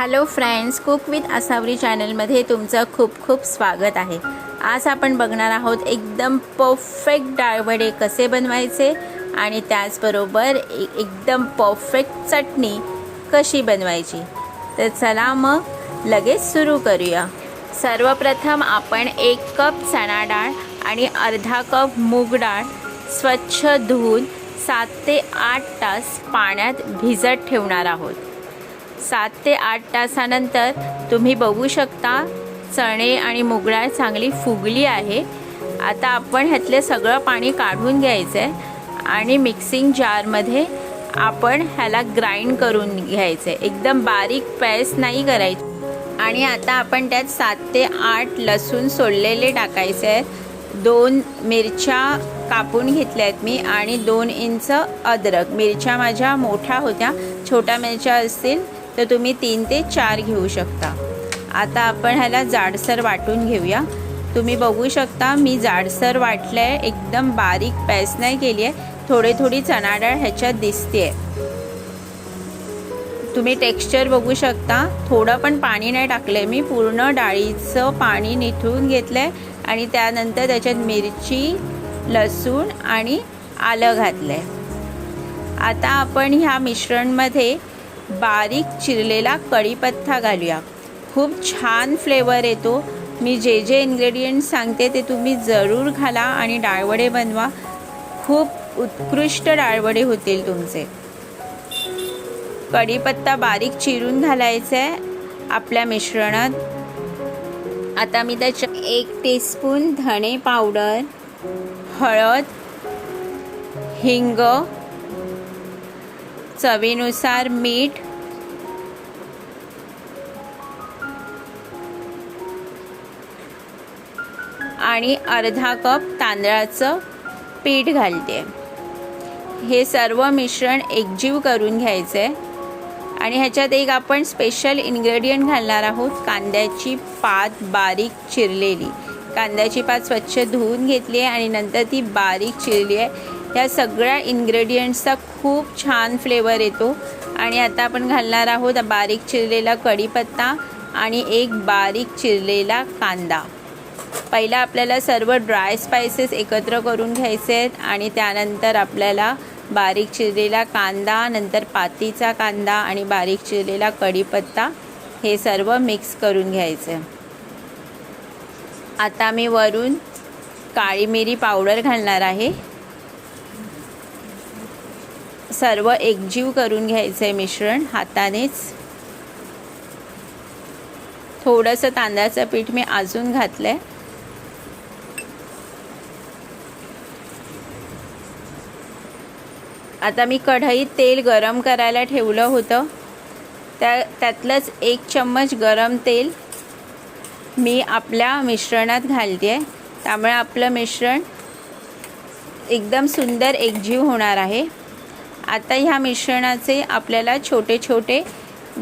Hello friends cook with Asavari चॅनलमध्ये तुमचं खूप खूप स्वागत आहे. आज आपण बघणार आहोत एकदम परफेक्ट डाळवडे कसे बनवायचे आणि त्याचबरोबर ए- एकदम परफेक्ट चटणी कशी बनवायची. तर चला मग लगेच सुरू करूया. सर्वप्रथम आपण एक कप चणा डाळ आणि अर्धा कप मूग डाळ स्वच्छ धुवून सात ते आठ तास पाण्यात भिजत ठेवणार आहोत. सात ते आठ तासानंतर तुम्ही बघू शकता चणे आणि मुगडाळ चांगली फुगली आहे. आता आपण ह्यातलं सगळं पाणी काढून घ्यायचं आहे आणि मिक्सिंग जारमध्ये आपण ह्याला ग्राइंड करून घ्यायचं आहे एकदम बारीक पेस्ट नाही करायची. आणि आता आपण त्यात सात ते आठ लसूण सोडलेले टाकायचे आहेत. दोन मिरच्या कापून घेतल्या आहेत मी आणि दोन इंच अद्रक. मिरच्या माझ्या मोठ्या होत्या छोट्या मिरच्या असतील तर तुम्ही तीन ते चार घेऊ शकता. आता आपण ह्याला जाडसर वाटून घेऊया. तुम्ही बघू शकता मी जाडसर वाटलं आहे एकदम बारीक पॅस नाही केली आहे. थोडी थोडी चणाडाळ ह्याच्यात दिसते तुम्ही टेक्स्चर बघू शकता. थोडं पण पाणी नाही टाकलं आहे मी पूर्ण डाळीचं पाणी निथळून घेतलं आहे आणि त्यानंतर त्याच्यात मिरची लसूण आणि आलं घातलं आहे आता आपण ह्या मिश्रणमध्ये बारीक चिरलेला कढीपत्ता घालूया. खूप छान फ्लेवर येतो. मी जे जे इन्ग्रेडियंट सांगते ते तुम्ही जरूर घाला आणि डाळवडे बनवा. खूप उत्कृष्ट डाळवडे होतील तुमचे. कढीपत्ता बारीक चिरून घालायचा आहे आपल्या मिश्रणात. आता मी त्याच्यात एक टीस्पून धणे पावडर हळद हिंग चवीनुसार मीठ. आणि अर्धा कप तांदळाचं पीठ घालते. हे सर्व मिश्रण एकजीव करून घ्यायचं. आहे आणि ह्याच्यात एक आपण स्पेशल इन्ग्रेडियंट घालणार आहोत कांद्याची पात बारीक चिरलेली. कांद्याची पात स्वच्छ धुवून घेतली आहे आणि नंतर ती बारीक चिरली आहे. ह्या सगळ्या इन्ग्रेडियंट्सचा खूप छान फ्लेवर येतो. आणि आता आपण घालणार आहोत बारीक चिरलेला कढीपत्ता आणि एक बारीक चिरलेला कांदा. पहिला आपल्याला सर्व ड्राय स्पायसेस एकत्र करून घ्यायचे आहेत आणि त्यानंतर आपल्याला बारीक चिरलेला कांदा नंतर पातीचा कांदा आणि बारीक चिरलेला कढीपत्ता हे सर्व मिक्स करून घ्यायचं. आता मी वरून काळी मिरी पावडर घालणार आहे. सर्व एकजीव करून घ्यायचं आहे मिश्रण. हातानेच. थोडंसं तांदळाचं पीठ मी अजून घातलं आहे आता मी कढईत तेल गरम करायला ठेवलं होतं. त्या त्यातलंच एक चम्मच गरम तेल मी आपल्या मिश्रणात घालते आहे त्यामुळे आपलं मिश्रण एकदम सुंदर एकजीव होणार आहे. आता ह्या मिश्रणाचे आपल्याला छोटे छोटे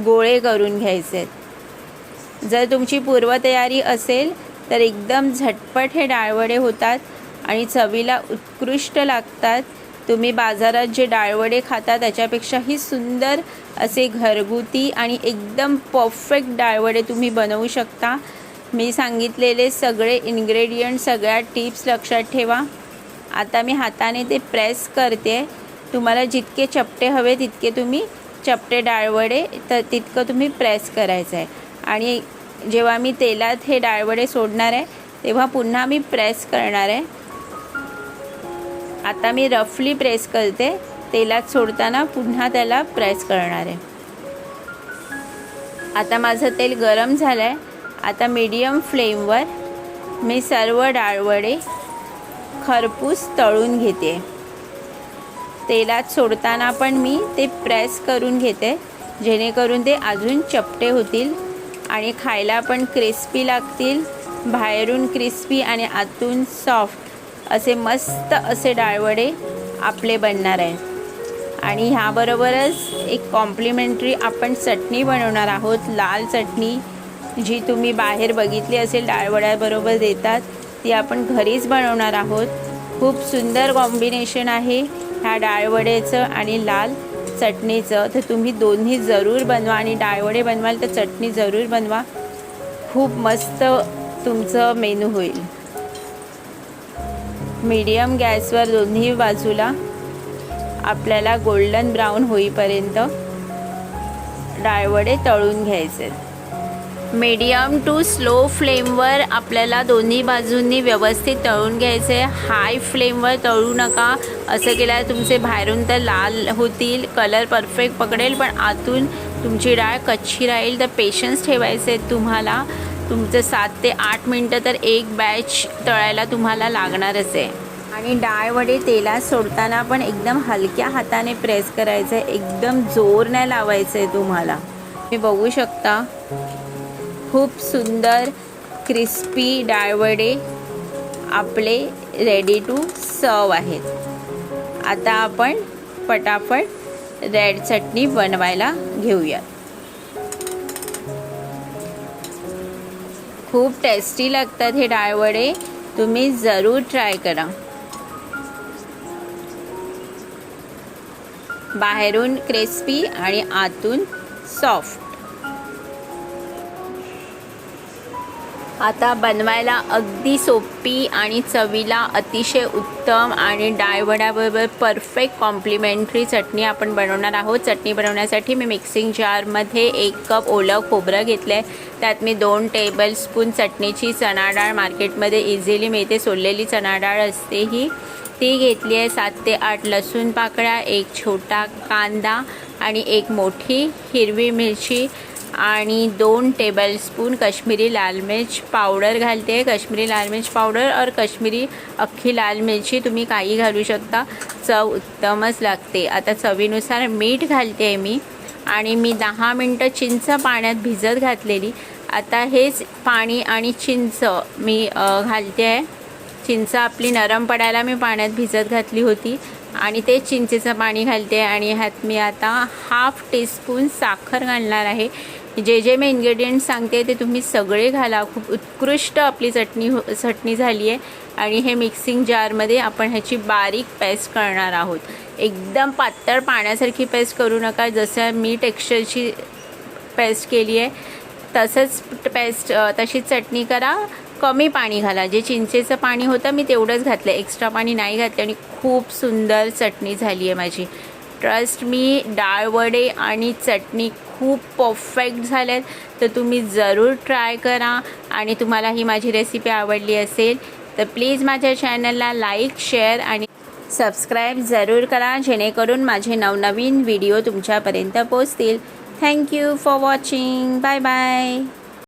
गोळे करून घ्यायचे आहेत. जर तुमची पूर्वतयारी असेल तर एकदम झटपट हे डाळवडे होतात आणि चवीला उत्कृष्ट लागतात. तुम्ही बाजारात जे डाळवडे खाता त्याच्यापेक्षाही सुंदर असे घरगुती आणि एकदम परफेक्ट डाळवडे तुम्ही बनवू शकता. मी सांगितलेले सगळे इन्ग्रेडियंट सगळ्या टिप्स लक्षात ठेवा. आता मी हाताने ते प्रेस करते. तुम्हाला जितके चपटे हवे तितके तुम्ही चपटे डाळवडे तर तितकं तुम्ही प्रेस करायचं आहे. आणि जेव्हा मी तेलात हे डाळवडे सोडणार आहे तेव्हा पुन्हा मी प्रेस करणार आहे. आता मी रफली प्रेस करते तेलात सोडताना पुन्हा त्याला प्रेस करणार आहे. आता माझं तेल गरम झालं आहे आता मीडियम फ्लेमवर मी सर्व डाळवडे खरपूस तळून घेते. तेलात सोडताना पण मी ते प्रेस करून घेते. जेणेकरून ते अजून चपटे होतील आणि खायला पण क्रिस्पी लागतील. बाहेरून क्रिस्पी आणि आतून सॉफ्ट असे मस्त असे डाळवडे आपले बनणार आहे. आणि ह्याबरोबरच एक कॉम्प्लिमेंटरी आपण चटणी बनवणार आहोत लाल चटणी जी तुम्ही बाहेर बघितली असेल डाळवड्याबरोबर देतात ती आपण घरीच बनवणार आहोत. खूप सुंदर कॉम्बिनेशन आहे. ह्या डाळवडेचं आणि लाल चटणीचं. तर तुम्ही दोन्ही जरूर बनवा आणि डाळवडे बनवाल तर चटणी जरूर बनवा. खूप मस्त तुमचं मेनू होईल. मीडियम गॅसवर दोन्ही बाजूला आपल्याला गोल्डन ब्राऊन होईपर्यंत डाळवडे तळून घ्यायचे. मीडियम टू स्लो फ्लेमवर आपल्याला दोन्ही बाजूंनी व्यवस्थित तळून घ्यायचे. हाय फ्लेमवर तळू नका. असं केल्यावर तुमचे बाहेरून तर लाल होतील कलर परफेक्ट पकडेल पण आतून तुमची डाळ कच्ची राहील. तर पेशन्स ठेवायचे तुम्हाला. तुमचं सात ते आठ मिनटं तर एक बॅच तळायला तुम्हाला लागणारच आहे. आणि डाळवडे तेलात सोडताना पण एकदम हलक्या हाताने प्रेस करायचं आहे एकदम जोर नाही लावायचं आहे तुम्हाला. तुम्ही बघू शकता. खूप सुंदर क्रिस्पी डाळवडे आपले रेडी टू सर्व आहेत. आता आपण पटापट रेड चटणी बनवायला घेऊया खूप टेस्टी लागतात हे डाळवडे. तुम्ही जरूर ट्राय करा. बाहेरून क्रिस्पी आणि आतून सॉफ्ट आता बनवायला अगदी सोपी आणि चवीला अतिशय उत्तम आणि डाळवड्याबरोबर परफेक्ट कॉम्प्लिमेंटरी चटणी आपण बनवणार आहोत. चटणी बनवण्यासाठी मी मिक्सिंग जारमध्ये एक कप ओलं खोबरं घेतलं आहे त्यात मी दोन टेबल स्पून चटणीची चणा डाळ मार्केटमध्ये इझिली मिळते. सोललेली चणा डाळ असते ही. ती घेतली आहे सात ते आठ लसूण पाकळ्या एक छोटा कांदा आणि एक मोठी हिरवी मिरची. आणि दोन टेबलस्पून कश्मीरी लाल मिर्च पावडर घालते. कश्मीरी लाल मिर्च पावडर और कश्मीरी अख्खी लाल मिरची तुम्ही काही घालू शकता. चव उत्तमच लागते. आता चवीनुसार मीठ घालते आहे मी. आणि मी दहा मिनटं चिंच पाण्यात भिजत घातलेली. आता हेच पाणी आणि चिंच मी घालते आहे. चिंच आपली नरम पडायला मी पाण्यात भिजत घातली होती. आणि ते चिंचेचं पाणी घालते. आणि ह्यात मी आता हाफ टीस्पून साखर घालणार आहे. जे जे मी इन्ग्रेडियंट सांगते ते तुम्ही सगळे घाला. खूप उत्कृष्ट आपली चटणी हो चटणी झाली आहे आणि हे मिक्सिंग जारमध्ये आपण ह्याची बारीक पेस्ट करणार आहोत. एकदम पातळ पाण्यासारखी पेस्ट करू नका. जसं मी टेक्स्चरची पेस्ट केली आहे तसंच पेस्ट तशीच चटणी करा. कमी पाणी घाला. जे चिंचेचं पाणी होतं मी तेवढंच घातलं एक्स्ट्रा पाणी नाही घातलं आणि खूप सुंदर चटणी झाली आहे माझी ट्रस्ट मी डाळवडे आणि चटणी खूप परफेक्ट झाल्यात तर तुम्ही जरूर ट्राय करा. आणि तुम्हाला ही माझी रेसिपी आवडली असेल तर प्लीज माझ्या चॅनलला लाईक शेअर आणि सबस्क्राईब जरूर करा. जेणेकरून माझे नवनवीन व्हिडिओ तुमच्यापर्यंत पोचतील thank you for watching bye bye